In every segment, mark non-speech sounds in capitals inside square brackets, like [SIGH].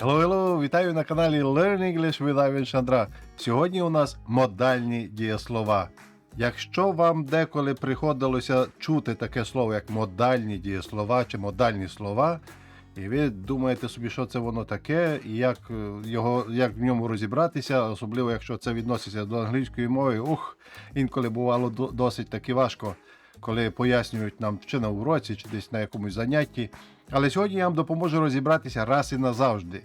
Hello, hello! Вітаю на каналі Learn English with Ivan Шандра. Сьогодні у нас модальні дієслова. Якщо вам деколи приходилося чути таке слово, як модальні дієслова чи модальні слова, і ви думаєте собі, що це воно таке, і як, е, його, як в ньому розібратися, особливо якщо це відноситься до англійської мови, ух, інколи бувало досить таки важко, коли пояснюють нам чи на уроці, чи десь на якомусь занятті. Але сьогодні я вам допоможу розібратися раз і назавжди.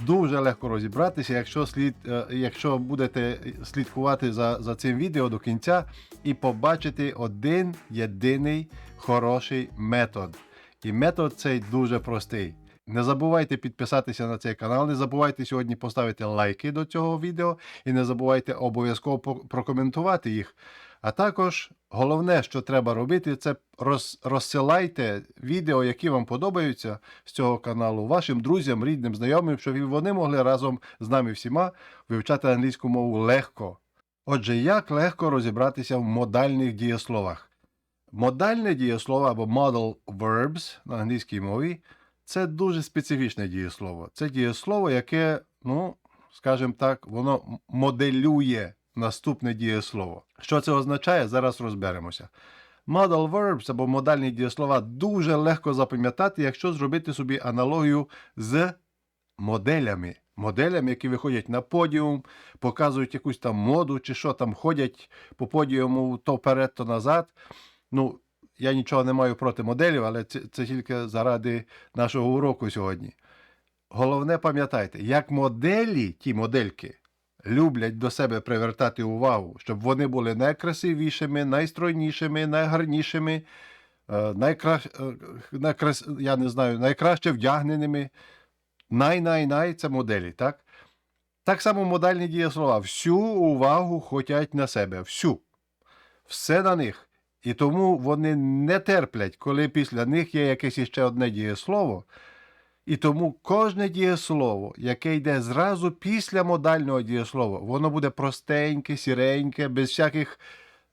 Дуже легко розібратися, якщо слід, е, якщо будете слідкувати за, за цим відео до кінця і побачити один єдиний хороший метод. І метод цей дуже простий. Не забувайте підписатися на цей канал, не забувайте сьогодні поставити лайки до цього відео і не забувайте обов'язково прокоментувати їх. А також головне, що треба робити, це роз, розсилайте відео, які вам подобаються з цього каналу, вашим друзям, рідним, знайомим, щоб і вони могли разом з нами всіма вивчати англійську мову легко. Отже, як легко розібратися в модальних дієсловах? Модальне дієслово або modal verbs на англійській мові це дуже специфічне дієслово. Це дієслово, яке, ну, скажімо так, воно моделює наступне дієслово. Що це означає? Зараз розберемося. Modal verbs або модальні дієслова дуже легко запам'ятати, якщо зробити собі аналогію з моделями. Моделями, які виходять на подіум, показують якусь там моду чи що там ходять по подіуму то вперед, то назад. Ну, я нічого не маю проти моделів, але це, це тільки заради нашого уроку сьогодні. Головне пам'ятайте, як моделі, ті модельки, люблять до себе привертати увагу, щоб вони були найкрасивішими, найстройнішими, найгарнішими, е, найкра... е, найкрас... я не знаю, найкраще вдягненими. Най-най-най це моделі, так? Так само модальні дієслова. Всю увагу хотять на себе. Всю. Все на них. І тому вони не терплять, коли після них є якесь іще одне дієслово. І тому кожне дієслово, яке йде зразу після модального дієслова, воно буде простеньке, сіреньке, без всяких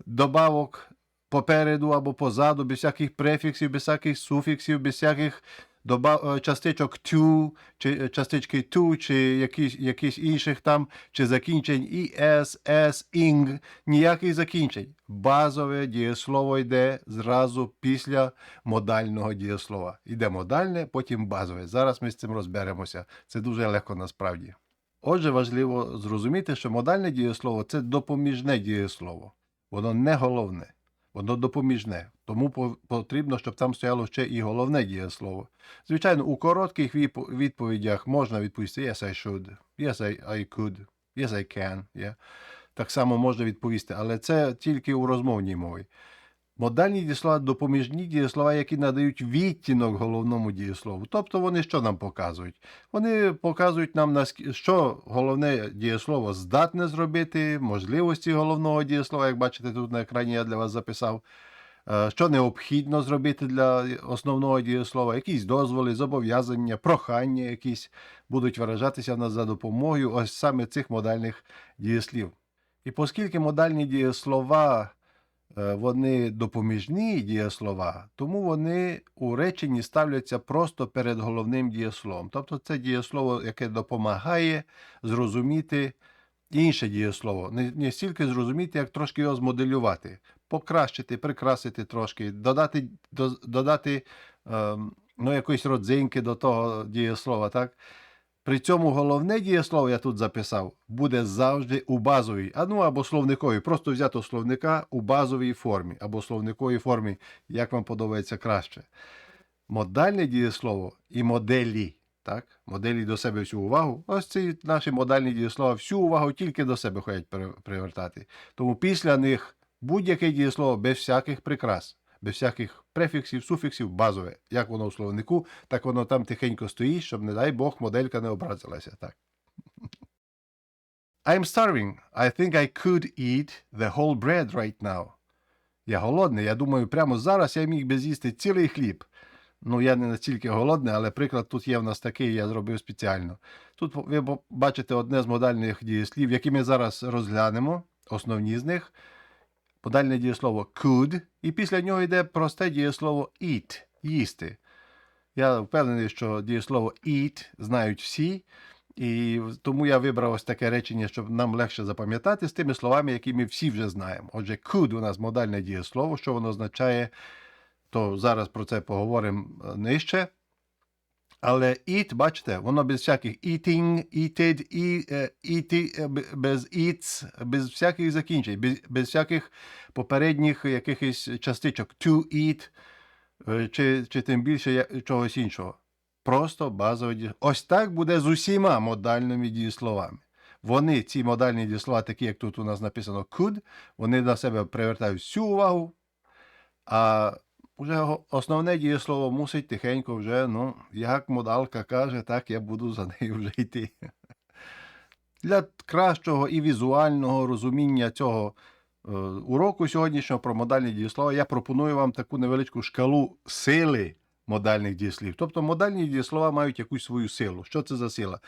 добавок попереду або позаду, без всяких префіксів, без всяких суфіксів, без всяких добав... е, частичок to, чи е, частички to, чи якісь, якісь інших там, чи закінчень es, s, ing, ніяких закінчень. Базове дієслово йде зразу після модального дієслова. Йде модальне, потім базове. Зараз ми з цим розберемося. Це дуже легко насправді. Отже, важливо зрозуміти, що модальне дієслово це допоміжне дієслово. Воно не головне, воно допоміжне. Тому потрібно, щоб там стояло ще і головне дієслово. Звичайно, у коротких відповідях можна відповісти Yes, I should, Yes, I, I could, Yes, I can. Yeah. Так само можна відповісти, але це тільки у розмовній мові. Модальні дієслова допоміжні дієслова, які надають відтінок головному дієслову. Тобто вони що нам показують? Вони показують нам, що головне дієслово здатне зробити, можливості головного дієслова, як бачите, тут на екрані я для вас записав. Е, Що необхідно зробити для основного дієслова, якісь дозволи, зобов'язання, прохання якісь будуть виражатися в нас за допомогою ось саме цих модальних дієслів. І оскільки модальні дієслова вони допоміжні дієслова, тому вони у реченні ставляться просто перед головним дієсловом. Тобто це дієслово, яке допомагає зрозуміти інше дієслово. Не, не стільки зрозуміти, як трошки його змоделювати, покращити, прикрасити трошки, додати, до, додати ем, ну, якоїсь родзинки до того дієслова. Так? При цьому головне дієслово я тут записав, буде завжди у базовій, а ну або словниковій. Просто взято словника у базовій формі, або словниковій формі, як вам подобається краще. Модальне дієслово і моделі. Так? Моделі до себе всю увагу. Ось ці наші модальні дієслова всю увагу тільки до себе хочуть привертати. Тому після них будь-яке дієслово без всяких прикрас, без всяких префіксів, суфіксів, базове. Як воно у словнику, так воно там тихенько стоїть, щоб, не дай Бог, моделька не образилася. Так. I'm starving. I think I could eat the whole bread right now. Я голодний. Я думаю, прямо зараз я міг би з'їсти цілий хліб. Ну, я не настільки голодний, але приклад тут є в нас такий, я зробив спеціально. Тут ви бачите одне з модальних дієслів, які ми зараз розглянемо, основні з них. Модальне дієслово could, і після нього йде просте дієслово eat їсти. Я впевнений, що дієслово eat знають всі, і тому я вибрав ось таке речення, щоб нам легше запам'ятати з тими словами, які ми всі вже знаємо. Отже, could у нас модальне дієслово, що воно означає, то зараз про це поговоримо е, нижче. Але eat, бачите, воно без всяких eating, eated, е, eaty, е, без eats, без всяких закінчень, без, без всяких попередніх якихось частичок. To eat, е, чи, чи тим більше чогось іншого. Просто базове дієслово. Ось так буде з усіма модальними дієсловами. Вони, ці модальні дієслова, такі як тут у нас написано could, вони на себе привертають всю увагу, а го- основне дієслово мусить тихенько вже, ну, як модалка каже, так я буду за нею вже йти. Для кращого і візуального розуміння цього уроку сьогоднішнього про модальні дієслова я пропоную вам таку невеличку шкалу сили модальних дієслів. Тобто модальні дієслова мають якусь свою силу. Що це за сила?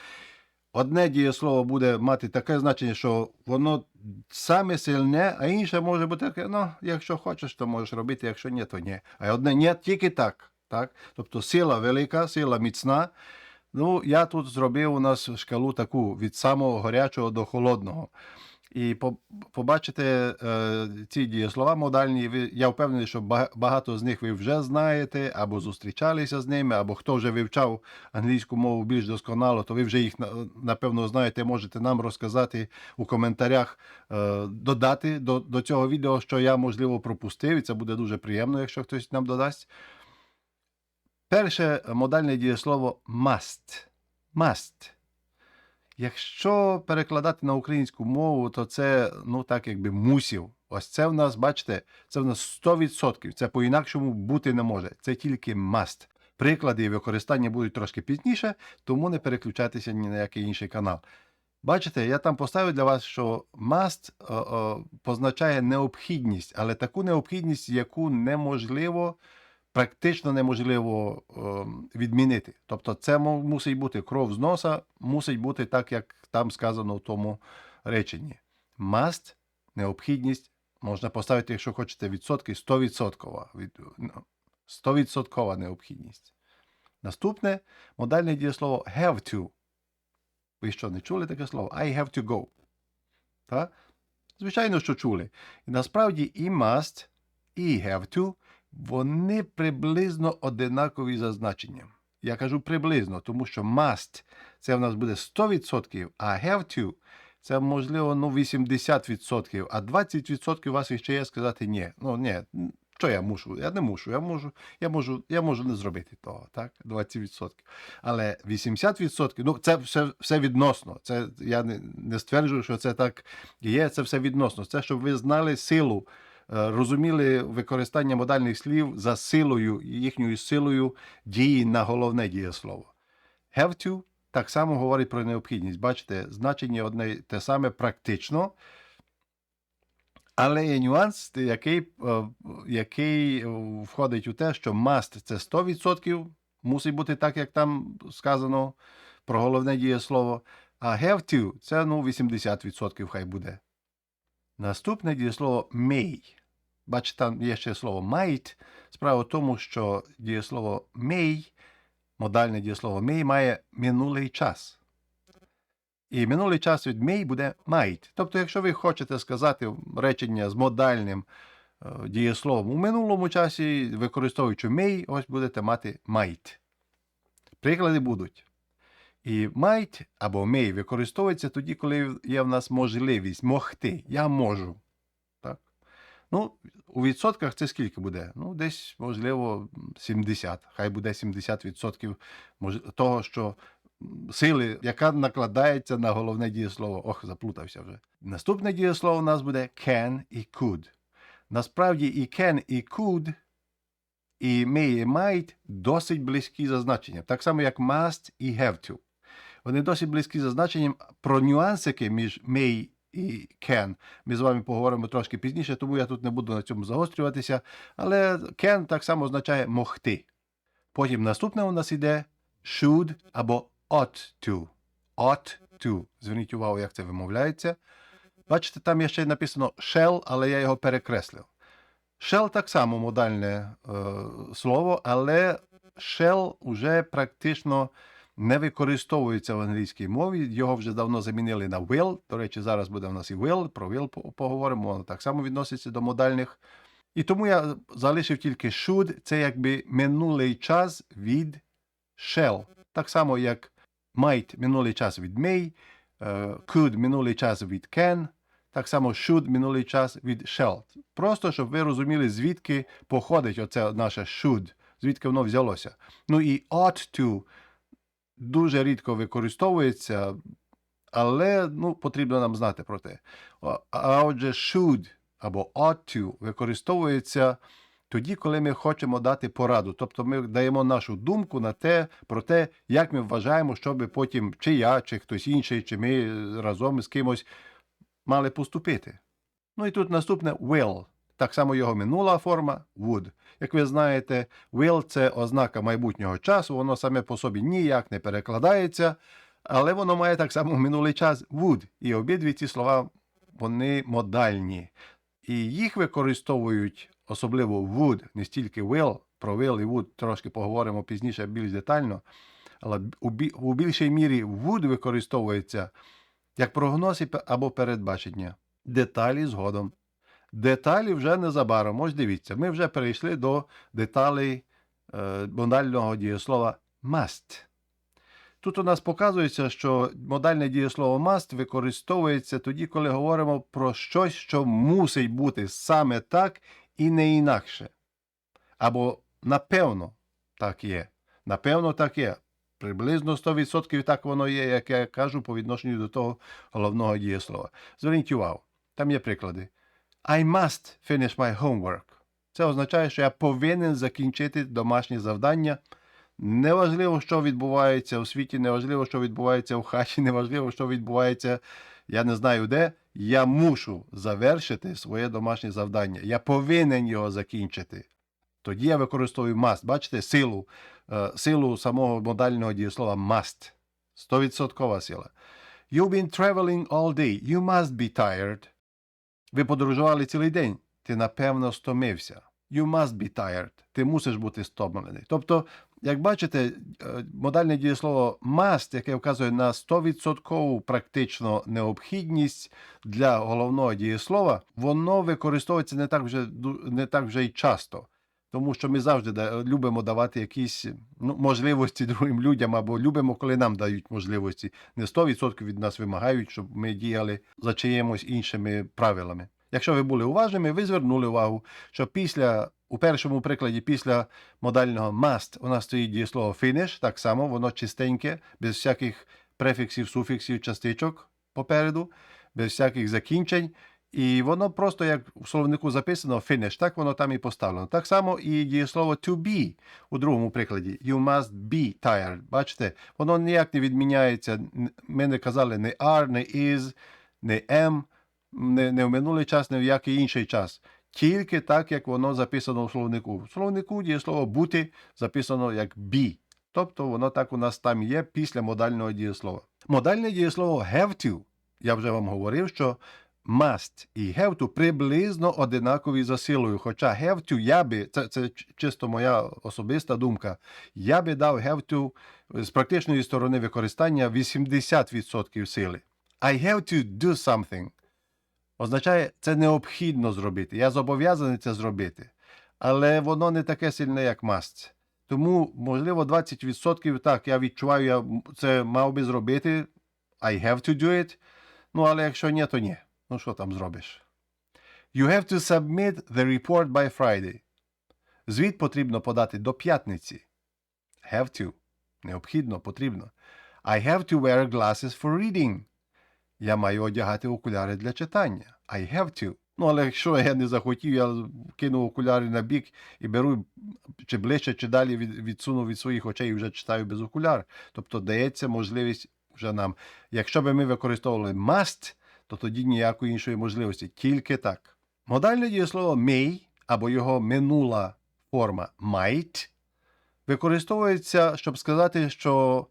Одне дієслово буде мати таке значення, що воно саме сильне, а інше може бути таке, ну, якщо хочеш, то можеш робити, якщо ні, то ні. А одне ні, тільки так. так? Тобто сила велика, сила міцна. Ну, я тут зробив у нас шкалу таку від самого гарячого до холодного. І по- побачите е, ці дієслова модальні. Я впевнений, що багато з них ви вже знаєте, або зустрічалися з ними, або хто вже вивчав англійську мову більш досконало, то ви вже їх напевно знаєте. Можете нам розказати у коментарях, е, додати до, до цього відео, що я можливо пропустив, і це буде дуже приємно, якщо хтось нам додасть. Перше модальне дієслово must. Must. Якщо перекладати на українську мову, то це ну так якби мусів. Ось це в нас, бачите, це в нас 100%. Це по-інакшому бути не може. Це тільки must. Приклади і використання будуть трошки пізніше, тому не переключайтеся ні на який інший канал. Бачите, я там поставив для вас, що must о, о, позначає необхідність, але таку необхідність, яку неможливо, практично неможливо о, відмінити. Тобто, це мусить бути кров з носа, мусить бути так, як там сказано в тому реченні. Must – необхідність, можна поставити, якщо хочете, відсотки, 100%. Від, ну, 100% необхідність. Наступне модальне дієслово have to. Ви що, не чули таке слово? I have to go. Так? Звичайно, що чули. І насправді і must, і have to, вони приблизно одинакові за значенням. Я кажу приблизно, тому що must це в нас буде 100%, а have to це можливо ну, 80%, а 20% у вас ще є сказати ні. Ну, ні, що я мушу? Я не мушу. Я можу, я можу, я можу не зробити того, так? 20%. Але 80%, ну це все, все відносно. Це я не, не стверджую, що це так є. Це все відносно. Це щоб ви знали силу, розуміли використання модальних слів за силою, їхньою силою дії на головне дієслово. Have to так само говорить про необхідність. Бачите, значення одне те саме практично. Але є нюанс, який, е, який входить у те, що must це 100%, мусить бути так, як там сказано про головне дієслово. А have to це ну, 80% хай буде. Наступне дієслово may. Бачите, там є ще слово might. Справа в тому, що дієслово may, модальне дієслово may має минулий час. І минулий час від may буде might. Тобто, якщо ви хочете сказати речення з модальним е, дієсловом у минулому часі, використовуючи may, ось будете мати might. Приклади будуть. І might або may використовується тоді, коли є в нас можливість могти. Я можу. Ну, у відсотках це скільки буде? Ну, десь, можливо, 70. Хай буде 70% мож- того, що сили, яка накладається на головне дієслово. Ох, заплутався вже. Наступне дієслово у нас буде can і could. Насправді і can, і could, і may, і might досить близькі за значенням. Так само, як must і have to. Вони досить близькі за значенням. Про нюансики між may і can ми з вами поговоримо трошки пізніше, тому я тут не буду на цьому загострюватися. Але can так само означає могти. Потім наступне у нас іде should або ought to. Ought to. Зверніть увагу, як це вимовляється. Бачите, там є ще написано shall, але я його перекреслив. Shall так само модальне е, слово, але shall уже практично не використовується в англійській мові. Його вже давно замінили на will. До речі, зараз буде в нас і will, про will поговоримо, воно так само відноситься до модальних. І тому я залишив тільки should, це якби минулий час від shall. Так само, як might минулий час від may, е, could минулий час від can, так само should минулий час від shall. Просто щоб ви розуміли, звідки походить оце наше should, звідки воно взялося. Ну і ought to дуже рідко використовується, але ну, потрібно нам знати про те. А- отже, should або ought to використовується тоді, коли ми хочемо дати пораду. Тобто ми даємо нашу думку на те, про те, як ми вважаємо, щоб потім чи я, чи хтось інший, чи ми разом з кимось мали поступити. Ну і тут наступне will. Так само його минула форма would. Як ви знаєте, will це ознака майбутнього часу, воно саме по собі ніяк не перекладається, але воно має так само минулий час would. І обидві ці слова вони модальні. І їх використовують особливо would, не стільки will, про will і would трошки поговоримо пізніше більш детально. Але у, більшій мірі would використовується як прогноз або передбачення. Деталі згодом. Деталі вже незабаром. Ось дивіться, ми вже перейшли до деталей е, модального дієслова must. Тут у нас показується, що модальне дієслово must використовується тоді, коли говоримо про щось, що мусить бути саме так і не інакше. Або напевно так є. Напевно, так є. Приблизно 100% так воно є, як я кажу, по відношенню до того головного дієслова. Зверніть увагу, там є приклади. I must finish my homework. Це означає, що я повинен закінчити домашнє завдання. Неважливо, що відбувається у світі, неважливо, що відбувається в хаті, [LAUGHS] неважливо, що відбувається, я не знаю де. Я мушу завершити своє домашнє завдання. Я повинен його закінчити. Тоді я використовую must. Бачите, силу, е, силу самого модального дієслова must. 100% сила. You've been traveling all day. You must be tired. Ви подорожували цілий день. Ти напевно стомився. You must be tired. Ти мусиш бути стомлений. Тобто, як бачите, е, модальне дієслово must, яке вказує на 100% практично необхідність для головного дієслова, воно використовується не так вже не так вже й часто. Тому що ми завжди любимо давати якісь ну, можливості другим людям, або любимо, коли нам дають можливості. Не 100% від нас вимагають, щоб ми діяли за чиїмось іншими правилами. Якщо ви були уважними, ви звернули увагу, що після у першому прикладі, після модального must, у нас стоїть дієслово finish, так само, воно чистеньке, без всяких префіксів, суфіксів, частичок попереду, без всяких закінчень. І воно просто як в словнику записано finish, так воно там і поставлено. Так само і дієслово to be у другому прикладі. You must be tired. Бачите, воно ніяк не відміняється. Ми не казали не are, не is, не am, не, не в минулий час, не в який інший час. Тільки так, як воно записано в словнику. В словнику дієслово бути записано як be. Тобто воно так у нас там є після модального дієслова. Модальне дієслово have to. Я вже вам говорив, що must і have to приблизно одинакові за силою. Хоча have to я би, це, це чисто моя особиста думка, я би дав have to з практичної сторони використання 80% сили. I have to do something означає, це необхідно зробити. Я зобов'язаний це зробити. Але воно не таке сильне, як must. Тому, можливо, 20% так, я відчуваю, я це мав би зробити. I have to do it. Ну, але якщо ні, то ні. Ну, що там зробиш? You have to submit the report by Friday. Звіт потрібно подати до п'ятниці. Have to. Необхідно, потрібно. I have to wear glasses for reading. Я маю одягати окуляри для читання. I have to. Ну, але якщо я не захотів, я кинув окуляри на бік і беру чи ближче, чи далі від, відсунув від своїх очей і вже читаю без окуляр. Тобто дається можливість вже нам. Якщо би ми використовували must, то тоді ніякої іншої можливості. Тільки так. Модальне дієслово may або його минула форма might використовується, щоб сказати, що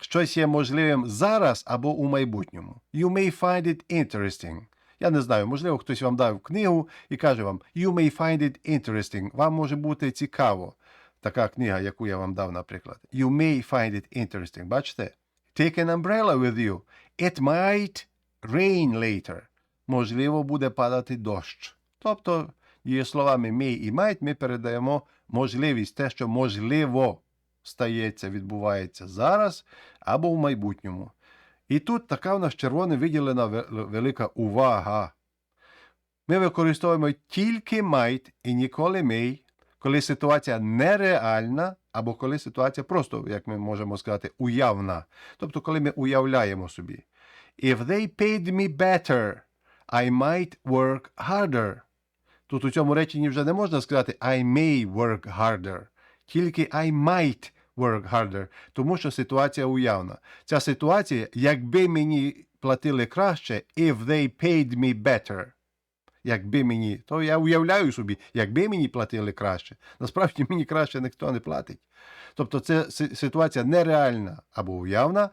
щось є можливим зараз або у майбутньому. You may find it interesting. Я не знаю, можливо, хтось вам дав книгу і каже вам You may find it interesting. Вам може бути цікаво. Така книга, яку я вам дав, наприклад. You may find it interesting. Бачите? Take an umbrella with you. It might rain later. Можливо, буде падати дощ. Тобто, дієсловами may і might ми передаємо можливість, те, що можливо стається, відбувається зараз або в майбутньому. І тут така в нас червоне виділена велика увага. Ми використовуємо тільки might і ніколи may, коли ситуація нереальна, або коли ситуація просто, як ми можемо сказати, уявна. Тобто, коли ми уявляємо собі. If they paid me better, I might work harder. Тут у цьому реченні вже не можна сказати I may work harder, тільки I might work harder, тому що ситуація уявна. Ця ситуація, якби мені платили краще, if they paid me better. Якби мені, то я уявляю собі, якби мені платили краще. Насправді мені краще ніхто не платить. Тобто це ситуація нереальна або уявна,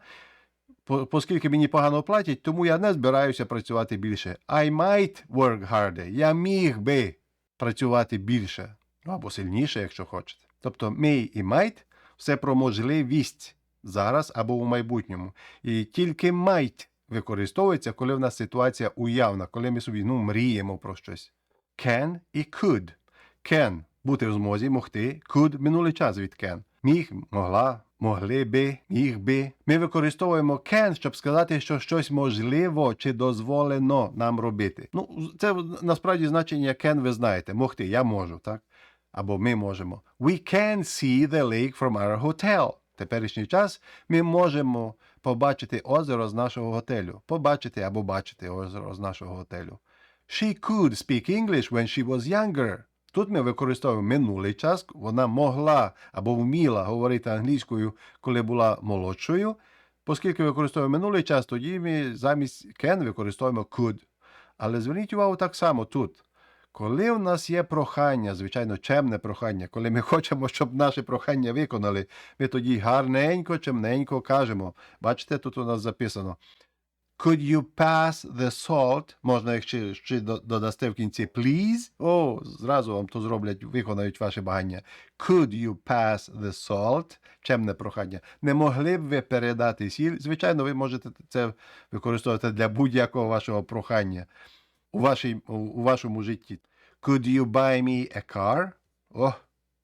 оскільки мені погано платять, тому я не збираюся працювати більше. I might work harder. Я міг би працювати більше або сильніше, якщо хочете. Тобто may і might – все про можливість зараз або у майбутньому. І тільки might використовується, коли в нас ситуація уявна, коли ми собі ну, мріємо про щось. Can і could. Can – бути в змозі, могти. Could – минулий час від can. Міг, могла, могли би, міг би. Ми використовуємо can, щоб сказати, що щось можливо чи дозволено нам робити. Ну, це насправді значення can ви знаєте. Могти, я можу, так? Або ми можемо. We can see the lake from our hotel. Теперішній час ми можемо побачити озеро з нашого готелю. Побачити або бачити озеро з нашого готелю. She could speak English when she was younger. Тут ми використовуємо минулий час. Вона могла або вміла говорити англійською, коли була молодшою. Оскільки використовуємо минулий час, тоді ми замість can використовуємо could. Але зверніть увагу так само тут. Коли в нас є прохання, звичайно, чемне прохання, коли ми хочемо, щоб наше прохання виконали, ми тоді гарненько, чемненько кажемо. Бачите, тут у нас записано. Could you pass the salt? Можна, якщо ще до- додасте в кінці please. О, зразу вам то зроблять, виконають ваше багання. Could you pass the salt? Чемне прохання. Не могли б ви передати сіль? Звичайно, ви можете це використовувати для будь-якого вашого прохання у, вашій, у, вашому житті. Could you buy me a car? О,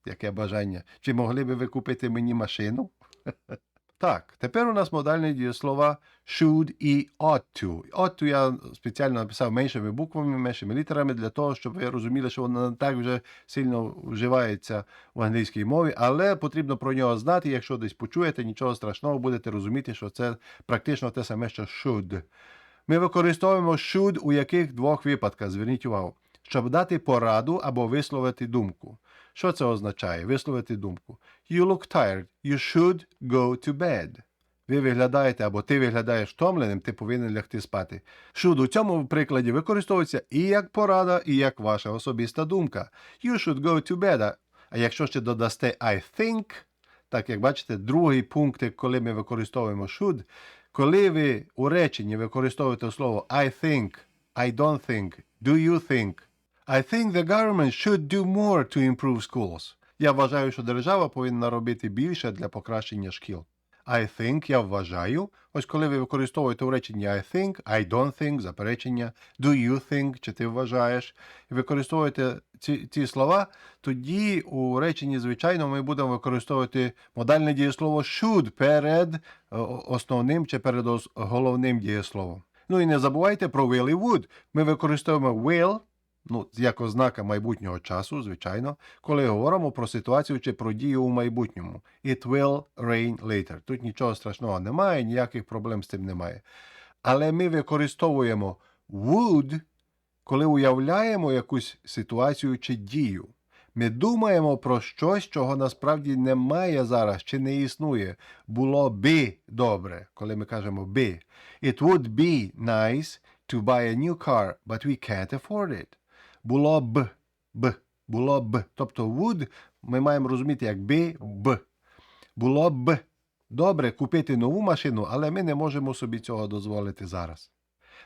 яке бажання. Чи могли би ви купити мені машину? [LAUGHS] Так, тепер у нас модальні дієслова should і ought to. Ought to я спеціально написав меншими буквами, меншими літерами для того, щоб ви розуміли, що воно не так вже сильно вживається в англійській мові, але потрібно про нього знати. Якщо десь почуєте, нічого страшного, будете розуміти, що це практично те саме, що should. Ми використовуємо should у яких двох випадках, зверніть увагу, щоб дати пораду або висловити думку. Що це означає? Висловити думку. You look tired. You should go to bed. Ви виглядаєте або ти виглядаєш втомленим, ти повинен лягти спати. Should у цьому прикладі використовується і як порада, і як ваша особиста думка. You should go to bed. А якщо ще додасте I think, так як бачите, другий пункт, коли ми використовуємо should, коли ви у реченні використовуєте слово I think, I don't think, do you think, I think the government should do more to improve schools. Я вважаю, що держава повинна робити більше для покращення шкіл. I think, я вважаю. Ось коли ви використовуєте у реченні I think, I don't think, заперечення, do you think, чи ти вважаєш, і використовуєте ці, ці слова, тоді у реченні, звичайно, ми будемо використовувати модальне дієслово should перед е, основним чи перед головним дієсловом. Ну і не забувайте про will і would. Ми використовуємо will, ну, як ознака майбутнього часу, звичайно, коли говоримо про ситуацію чи про дію у майбутньому. It will rain later. Тут нічого страшного немає, ніяких проблем з цим немає. Але ми використовуємо would, коли уявляємо якусь ситуацію чи дію. Ми думаємо про щось, чого насправді немає зараз чи не існує. Було би добре, коли ми кажемо би. It would be nice to buy a new car, but we can't afford it. Було б, б, було б. Тобто would ми маємо розуміти як би, б. Було б добре купити нову машину, але ми не можемо собі цього дозволити зараз.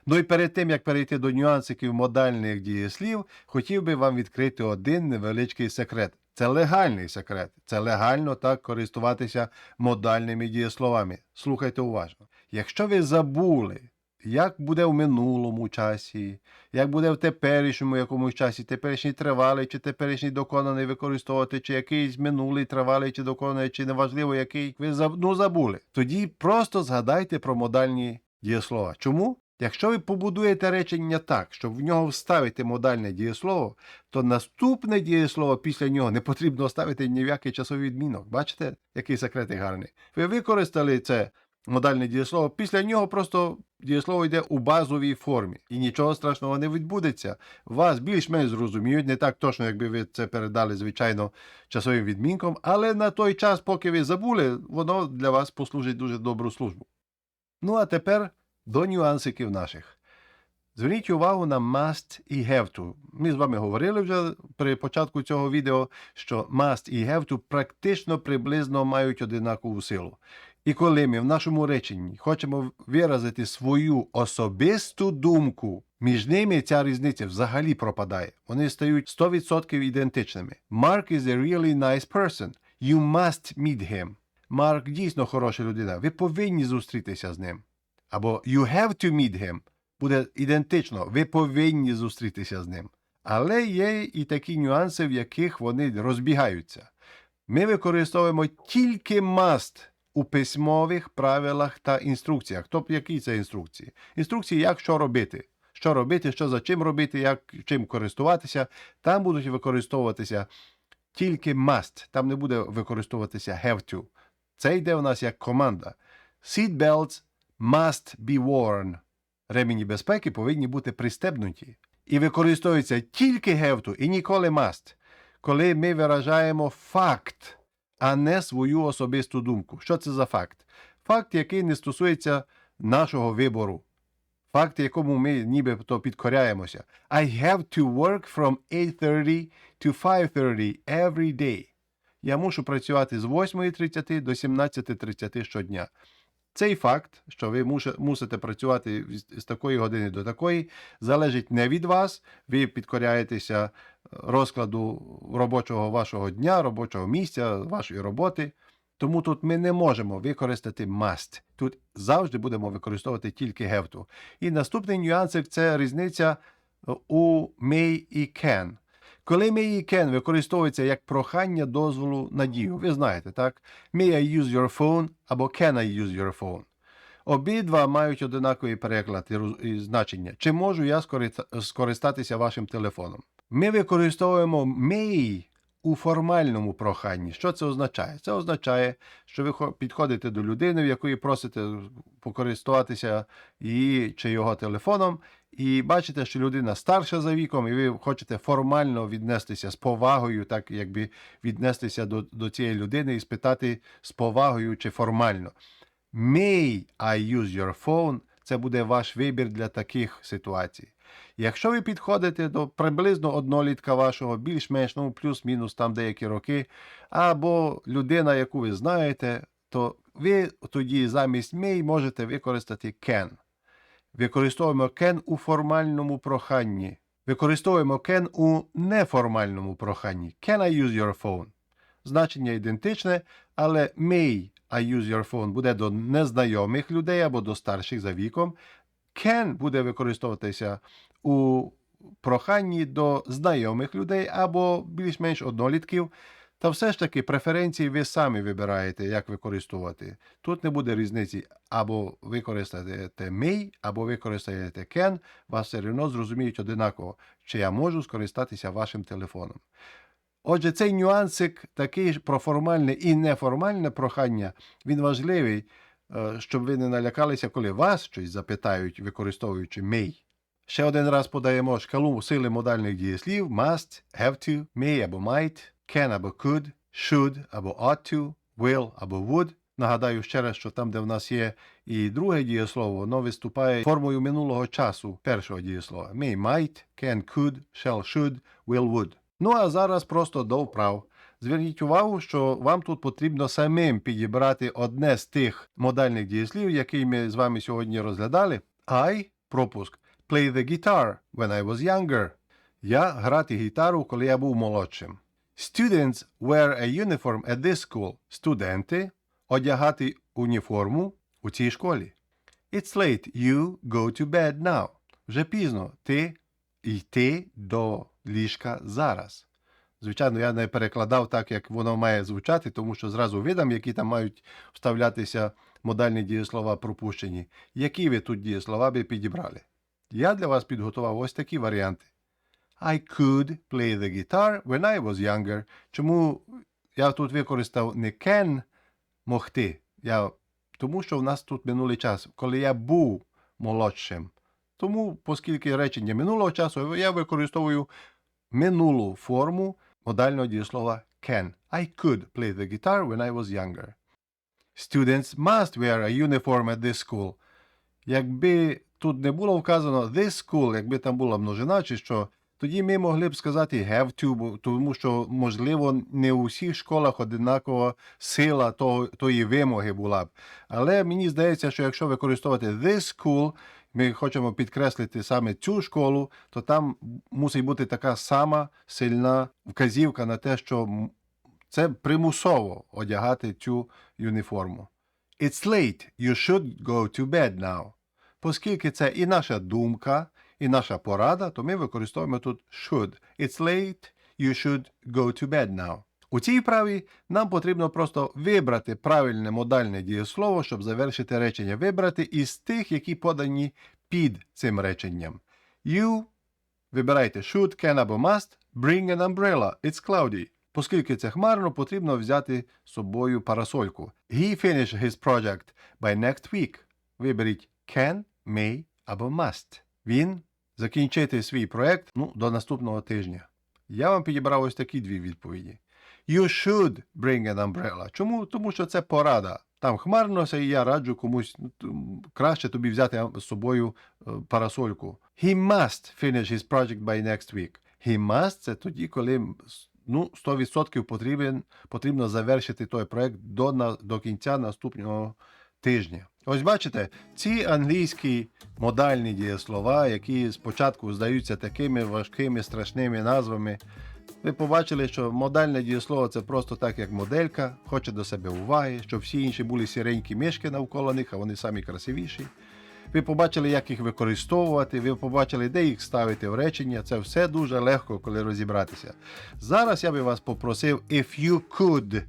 Ну і перед тим, як перейти до нюансиків модальних дієслів, хотів би вам відкрити один невеличкий секрет. Це легальний секрет. Це легально так користуватися модальними дієсловами. Слухайте уважно. Якщо ви забули, як буде в минулому часі, як буде в теперішньому якомусь часі, теперішній тривалий чи теперішній доконаний використовувати, чи якийсь минулий тривалий чи доконаний, чи неважливо який, ви ну, забули. Тоді просто згадайте про модальні дієслова. Чому? Якщо ви побудуєте речення так, щоб в нього вставити модальне дієслово, то наступне дієслово після нього не потрібно ставити ні в який часовий відмінок. Бачите, який секретик гарний. Ви використали це модальне дієслово, після нього просто дієслово йде у базовій формі. І нічого страшного не відбудеться. Вас більш-менш зрозуміють, не так точно, якби ви це передали, звичайно, часовим відмінком, але на той час, поки ви забули, воно для вас послужить дуже добру службу. Ну а тепер до нюансиків наших. Зверніть увагу на must і have to. Ми з вами говорили вже при початку цього відео, що must і have to практично приблизно мають одинакову силу. І коли ми в нашому реченні хочемо виразити свою особисту думку, між ними ця різниця взагалі пропадає. Вони стають 100% ідентичними. Mark is a really nice person. You must meet him. Марк дійсно хороша людина. Ви повинні зустрітися з ним. Або you have to meet him. Буде ідентично. Ви повинні зустрітися з ним. Але є і такі нюанси, в яких вони розбігаються. Ми використовуємо тільки must у письмових правилах та інструкціях. Тобто, які це інструкції? Інструкції, як що робити. Що робити, що за чим робити, як чим користуватися. Там будуть використовуватися тільки must. Там не буде використовуватися have to. Це йде у нас як команда. Seat belts must be worn. Ремені безпеки повинні бути пристебнуті. І використовується тільки have to і ніколи must, коли ми виражаємо факт, а не свою особисту думку. Що це за факт? Факт, який не стосується нашого вибору. Факт, якому ми нібито підкоряємося. I have to work from 8.30 to 5.30 every day. Я мушу працювати з 8.30 до 17.30 щодня. Цей факт, що ви мусите працювати з- такої години до такої, залежить не від вас. Ви підкоряєтеся розкладу робочого вашого дня, робочого місця, вашої роботи. Тому тут ми не можемо використати must. Тут завжди будемо використовувати тільки have to. І наступний нюансик це різниця е, у may і can. Коли і can використовується як прохання дозволу на дію, ви знаєте, так? May I use your phone або can I use your phone. Обидва мають одинаковий переклад і значення. Чи можу я скористатися вашим телефоном? Ми використовуємо may у формальному проханні. Що це означає? Це означає, що ви підходите до людини, в якої просите покористуватися її чи його телефоном, і бачите, що людина старша за віком, і ви хочете формально віднестися з повагою, так якби віднестися до, до цієї людини і спитати з повагою чи формально. May I use your phone? Це буде ваш вибір для таких ситуацій. Якщо ви підходите до приблизно однолітка вашого, більш-менш, ну, плюс-мінус там деякі роки, або людина, яку ви знаєте, то ви тоді замість may можете використати can. Використовуємо can у формальному проханні. Використовуємо can у неформальному проханні. Can I use your phone? Значення ідентичне, але may I use your phone буде до незнайомих людей або до старших за віком. Can буде використовуватися у проханні до знайомих людей або більш-менш однолітків. Та все ж таки преференції ви самі вибираєте, як використовувати. Тут не буде різниці або використаєте may, або використаєте can, вас все одно зрозуміють одинаково, чи я можу скористатися вашим телефоном. Отже, цей нюансик такий про формальне і неформальне прохання, він важливий, е, щоб ви не налякалися, коли вас щось запитають, використовуючи may. Ще один раз подаємо шкалу сили модальних дієслів must, have to, may або might, can або could, should або ought to, will або would. Нагадаю ще раз, що там, де в нас є і друге дієслово, воно виступає формою минулого часу першого дієслова. May, might, can, could, shall, should, will, would. Ну а зараз просто до вправ. Зверніть увагу, що вам тут потрібно самим підібрати одне з тих модальних дієслів, які ми з вами сьогодні розглядали. I пропуск. Play the guitar when I was younger. Я грати гітару, коли я був молодшим. Students wear a uniform at this school. Студенти одягати уніформу у цій школі. It's late. You go to bed now. Вже пізно. Ти йти до ліжка зараз. Звичайно, я не перекладав так, як воно має звучати, тому що зразу видам, які там мають вставлятися модальні дієслова пропущені. Які ви тут дієслова би підібрали? Я для вас підготував ось такі варіанти. I could play the guitar when I was younger. Чому я тут використав не can могти? Я, тому що в нас тут минулий час, коли я був молодшим. Тому, оскільки речення минулого часу, я використовую минулу форму модального дієслова can. I could play the guitar when I was younger. Students must wear a uniform at this school. Якби тут не було вказано this school, якби там була множина чи що, тоді ми могли б сказати have to, тому що, можливо, не у всіх школах одинакова сила тої вимоги була б. Але мені здається, що якщо використовувати this school, ми хочемо підкреслити саме цю школу, то там мусить бути така сама сильна вказівка на те, що це примусово одягати цю юніформу. It's late. You should go to bed now. Оскільки це і наша думка, і наша порада, то ми використовуємо тут should. It's late. You should go to bed now. У цій вправі нам потрібно просто вибрати правильне модальне дієслово, щоб завершити речення. Вибрати із тих, які подані під цим реченням. You Вибирайте should, can або must, bring an umbrella, it's cloudy. Оскільки це хмарно, потрібно взяти з собою парасольку. He finished his project by next week. Виберіть can, may або must. Він закінчити свій проект ну, до наступного тижня. Я вам підібрав ось такі дві відповіді. You should bring an umbrella. Чому? Тому що це порада. Там хмарно, і я раджу комусь ну, краще тобі взяти з собою е, парасольку. He must finish his project by next week. He must це тоді, коли ну, 100% потрібен, потрібно завершити той проект до, до кінця наступного тижня. Ось бачите, ці англійські модальні дієслова, які спочатку здаються такими важкими, страшними назвами, ви побачили, що модальне дієслово це просто так, як моделька, хоче до себе уваги, щоб всі інші були сіренькі мишки навколо них, а вони самі красивіші. Ви побачили, як їх використовувати, ви побачили, де їх ставити в речення. Це все дуже легко, коли розібратися. Зараз я би вас попросив, if you could,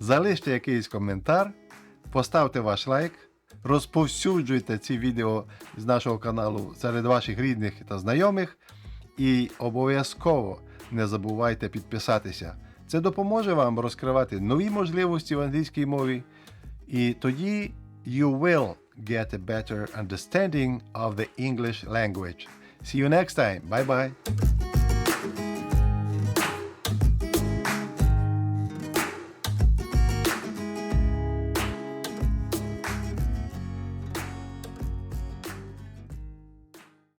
залиште якийсь коментар, поставте ваш лайк, розповсюджуйте ці відео з нашого каналу серед ваших рідних та знайомих. І обов'язково не забувайте підписатися. Це допоможе вам розкривати нові можливості в англійській мові. І тоді you will get a better understanding of the English language. See you next time. Bye bye.